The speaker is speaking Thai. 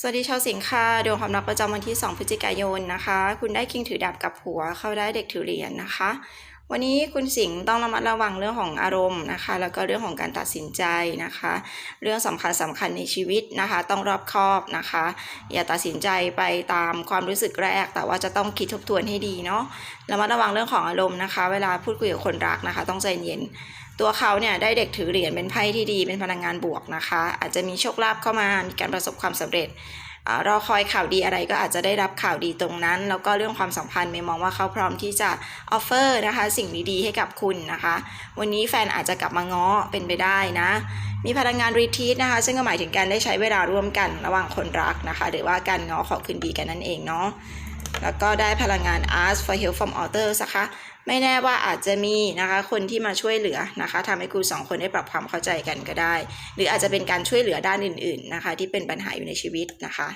สวัสดีชาวสิงค์ค่ะดวงความรักประจำวันที่ 2 พฤศจิกายนนะคะ คุณได้คิงถือดาบกับหัว เข้าได้เด็กถือเหรียญนะคะ วันนี้คุณสิงห์ต้องระมัดระวังเรื่องของอารมณ์นะคะ แล้วก็เรื่องของการตัดสินใจนะคะ เรื่องสำคัญสำคัญในชีวิตนะคะ ต้องรอบคอบนะคะ อย่าตัดสินใจไปตามความรู้สึกแรก แต่ว่าจะต้องคิดทบทวนให้ดีเนาะระมัดระวังเรื่องของอารมณ์นะคะ เวลาพูดคุยกับคนรักนะคะ ต้องใจเย็น ตัวเขาเนี่ยได้เด็กถือเหรียญเป็นไพ่ที่ดีเป็นพลังงานบวกนะคะ อาจจะมีโชคลาภเข้ามามีการประสบความสำเร็จ รอคอยข่าวดีอะไรก็อาจจะได้รับข่าวดีตรงนั้น แล้วก็เรื่องความสัมพันธ์เมย์มองว่าเขาพร้อมที่จะออฟเฟอร์นะคะ สิ่งดีๆให้กับคุณนะคะ วันนี้แฟนอาจจะกลับมาง้อเป็นไปได้นะ มีพลังงานรีทีสนะคะ ซึ่งก็หมายถึงการได้ใช้เวลาร่วมกันระหว่างคนรักนะคะ หรือว่าการง้อขอคืนดีกันนั่นเองเนาะแล้วก็ได้พลังงาน ask for help from others นะคะไม่แน่ว่าอาจจะมีนะคะคนที่มาช่วยเหลือนะคะทำให้คุณสองคนได้ปรับความเข้าใจกันก็ได้ หรืออาจจะเป็นการช่วยเหลือด้านอื่น ๆนะคะ ที่เป็นปัญหาอยู่ในชีวิตนะคะ